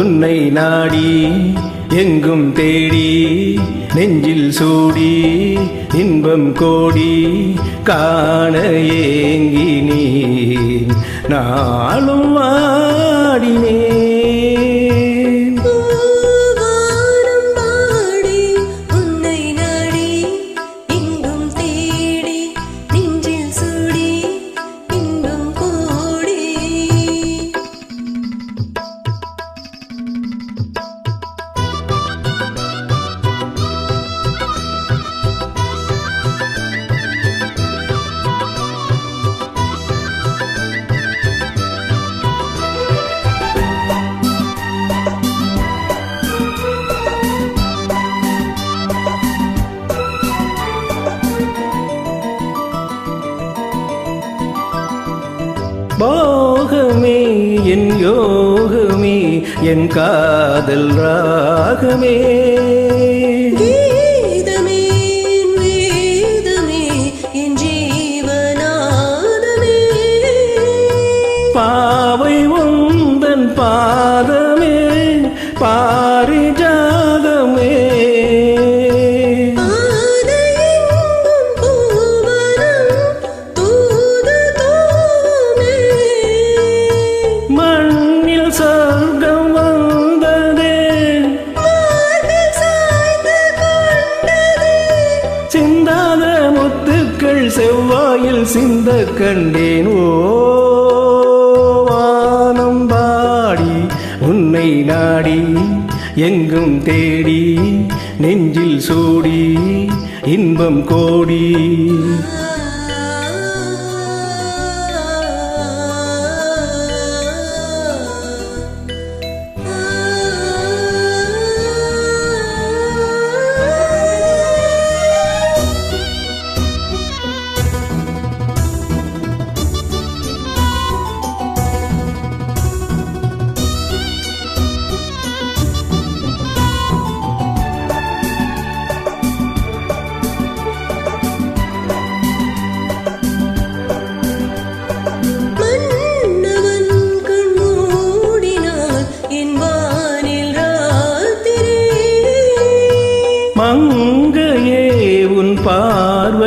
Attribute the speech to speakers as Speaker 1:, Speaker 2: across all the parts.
Speaker 1: உன்னை நாடி எங்கும் தேடி நெஞ்சில் சூடி இன்பம் கோடி காண ஏங்கினேன் நாளும்
Speaker 2: ஆடி
Speaker 1: போகமே என் யோகமே என் காதல் ராகமே. பாவை உந்தன் பாதமே பாரிஜாதமே சிந்த கண்டேன் ஓவானம் பாடி உன்னை நாடி எங்கும் தேடி நெஞ்சில் சூடி இன்பம் கோடி.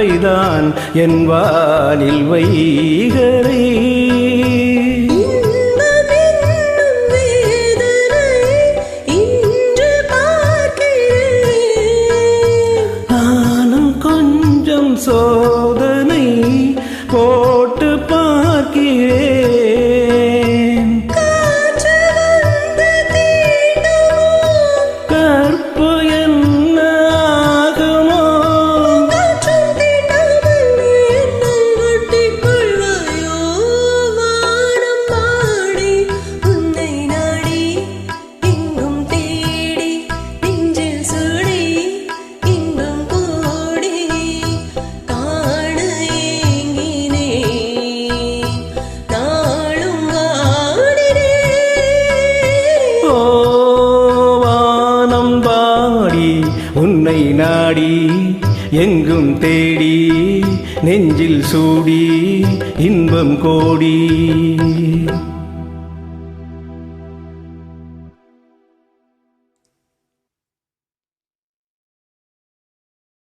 Speaker 1: பார்வைதான் என் வானில் வைகரை. சோதனை போட்டு உன்னை நாடி எங்கும் தேடி நெஞ்சில் சூடி இன்பம் கோடி.